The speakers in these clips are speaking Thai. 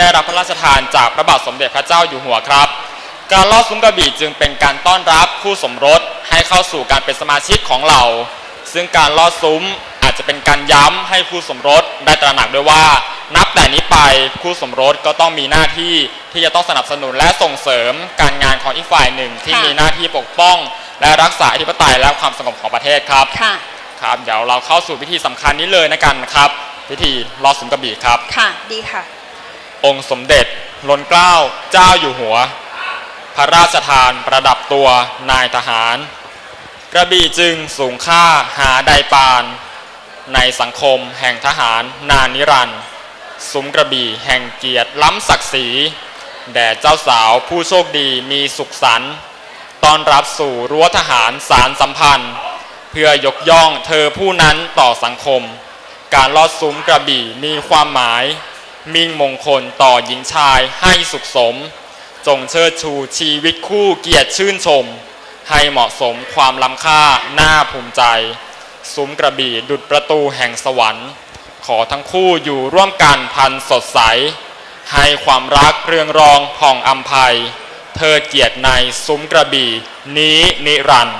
ได้รับพระราชทานจากพระบาทสมเด็จพระเจ้าอยู่หัวครับ การลอดซุ้มกระบี่จึงเป็นการต้อนรับคู่สมรสให้เข้าสู่การเป็นสมาชิกของเรา ซึ่งการลอดซุ้มอาจจะเป็นการย้ำให้คู่สมรสได้ตระหนักด้วยว่า นับแต่นี้ไปคู่สมรสก็ต้องมีหน้าที่ที่จะต้องสนับสนุนและส่งเสริมการงานของอีกฝ่ายหนึ่ง ที่ค่ะมีหน้าที่ปกป้อง และรักษาอธิปไตยและความสงบของประเทศครับค่ะครับเดี๋ยวเราเข้าสู่พิธีสำคัญนี้เลยนะกันครับ พิธีลอดซุ้มกระบี่ครับ ค่ะ ดีค่ะ องค์สมเด็จล้นเกล้าเจ้าอยู่หัว พระราชทานประดับตัวนายทหาร กระบี่จึงสูงค่าหาใดปาน ในสังคมแห่งทหารนานนิรันดร์ซุ้มกระบี่แห่งเกียรติล้ำศักดิ์ศรีแด่เจ้าสาวผู้โชคดีมีสุขสันต์ต้อนรับสู่รั้วทหารสารสัมพันธ์ เพื่อยกย่องเธอผู้นั้นต่อสังคม การลอดซุ้มกระบี่มีความหมาย มิ่งมงคลต่อหญิงชายให้สุขสม จงเชิดชูชีวิตคู่เกียรติชื่นชม ให้เหมาะสมความล้ำค่าน่าภูมิใจ ซุ้มกระบี่ดุดประตูแห่งสวรรค์ ขอทั้งคู่อยู่ร่วมกันพันสดใส ให้ความรักเรืองรองผ่องอัมภัยเธอเกียรติในซุ้มกระบี่นี้นิรันดร์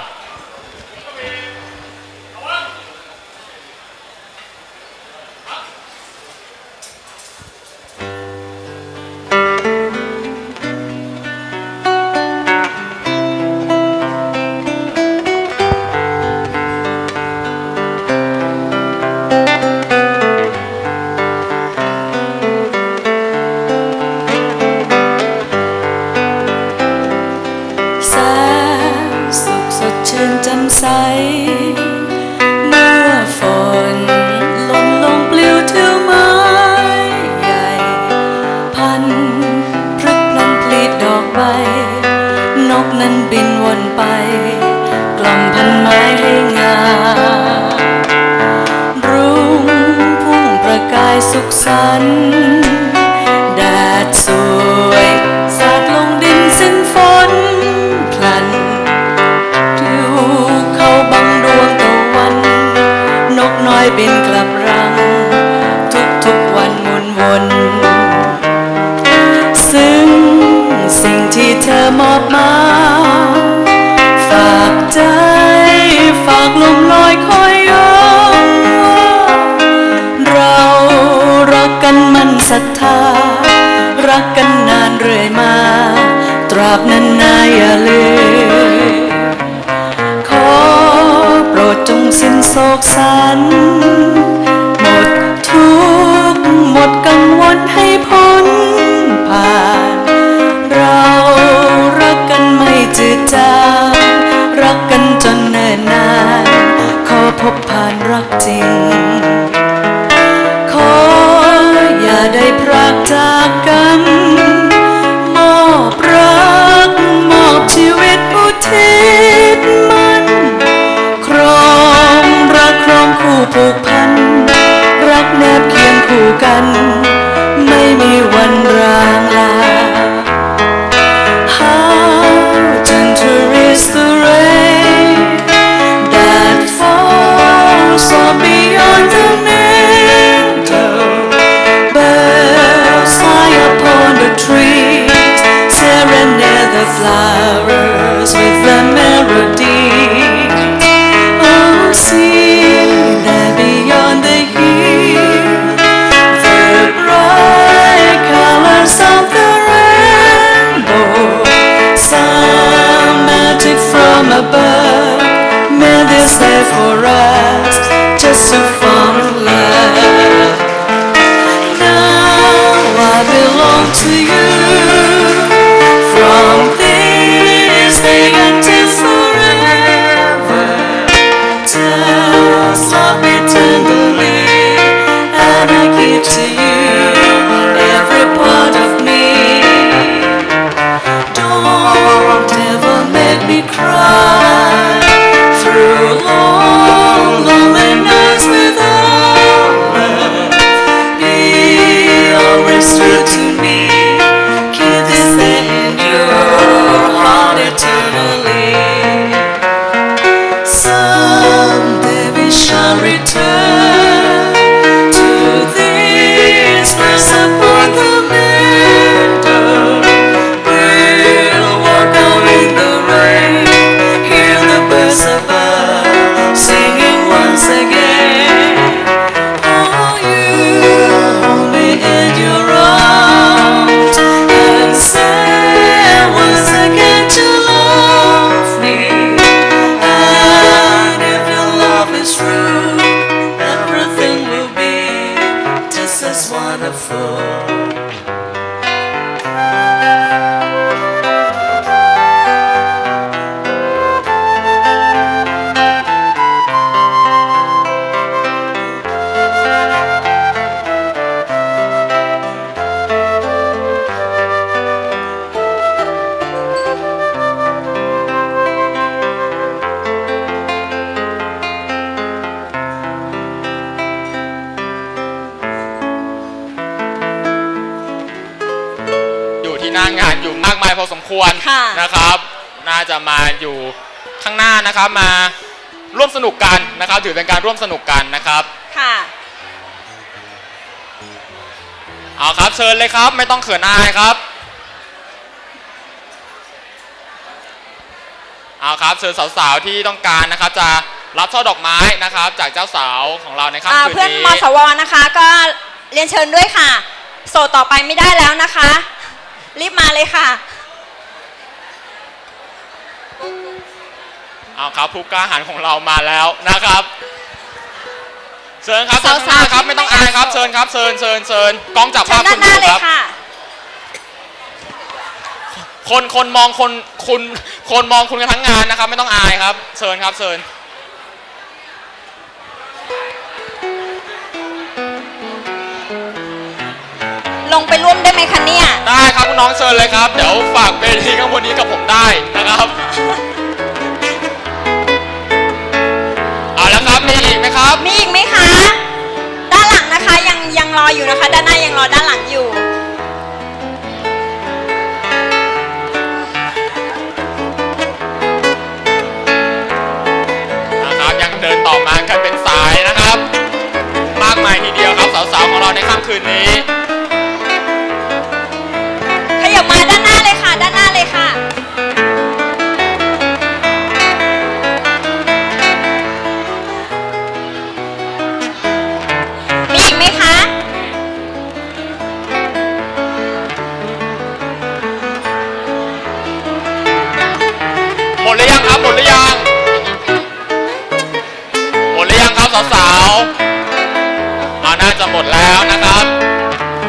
นกนั้นบินวนไป กล่อมพันไม้ให้งามรุ่งพุ่งประกายสุขสันต์แดดสวยสาดลงดินสิ้นฝนพลันทิวเข้าบังดวงตะวัน นกน้อยบินกล อมอบมา ฝากใจ ฝากลมลอยคอยยองเรารักกันมันศรัทธา รักกันนานเรื่อยมา ตราบนานนาอย่าลืมขอโปรดจงสิ้นโศกสัน จื Alright. ควรค่ะนะครับ น่าจะมาอยู่ข้างหน้านะครับมาร่วมสนุกกันนะครับ ถือเป็นการร่วมสนุกกันนะครับค่ะเอาครับเชิญเลยครับ ไม่ต้องเขินอายครับเอาครับเชิญสาวๆที่ต้องการนะครับจะรับช่อดอกไม้นะครับ จากเจ้าสาวของเราในค่ำอ่าคืนเพื่อนนี้มสวนะคะก็เรียนเชิญด้วยค่ะ โสดต่อไปไม่ได้แล้วนะคะ รีบมาเลยค่ะ เอาครับผู้กล้าหาญของเรามาแล้วนะครับเชิญครับเชิญสาวๆข้างหน้าครับที่ไม่ต้องไม่อายอยากครับโสดเชิญครับเชิญเชิญเชิญกล้องจับเชิภาญพด้าคุนณหน้าอยู่เลคยรับ ค่ะ คนคนมองคนคุณคนมองคุณกันทั้งงานนะครับ ไม่ต้องอายครับเชิญครับเชิญลงไปร่วมได้ไหมคะเนี่ย ได้ครับคุณน้องเชิญเลยครับ เดี๋ยวฝากเวทีข้างบนนี้กับผมได้นะครับ ไหมครับ มีอีกไหมคะ ด้านหลังนะคะยังยังรออยู่นะคะ ด้านหน้ายังรอด้านหลังอยู่ นะครับยังเดินต่อมากันเป็นสายนะครับ มากมายทีเดียวครับสาวๆของเราในค่ำคืนนี้าวๆเอาน่าจะหมดแล้วนะครับ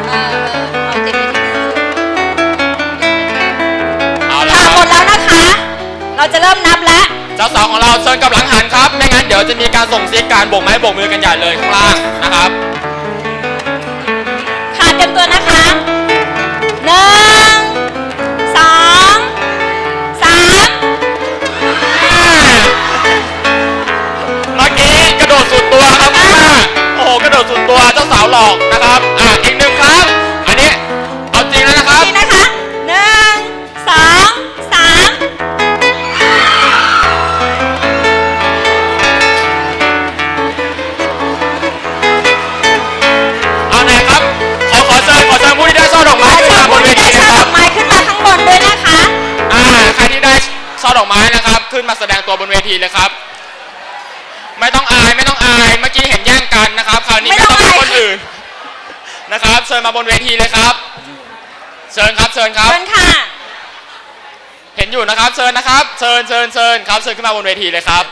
เออเออเอาเจ็บไปที่มือเอาละค่ะคหมรับดแล้วนะคะ เราจะเริ่มนับแล้ว เจ้าสาวของเราเชิญกลับหลังหันครับ ไม่งั้นเดี๋ยวจะมีการส่งเสียงการโบกไม้โบกมือกันใหญ่เลยข้างล่างนะครับ ทีเลยครับ ไม่ต้องอายไม่ต้องอายเมื่อกี้เห็นแย่งกันนะครับ คราวนี้ไม่ไม่ต้ต้อองงอายให้คนอื่นนะครับเชิญมาบนเวทีเลยครับ เชิญครับเชิญครับ เชิญค่ะ เห็นอยู่นะครับ เชิญนะครับ เชิญเชิญเชิญครับเชิญขึ้นมาบนเวทีเลยครับ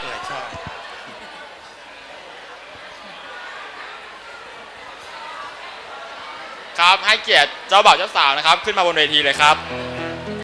ครับให้เกียรติเจ้าบ่าวเจ้าสาวนะครับ ขึ้นมาบนเวทีเลยครับ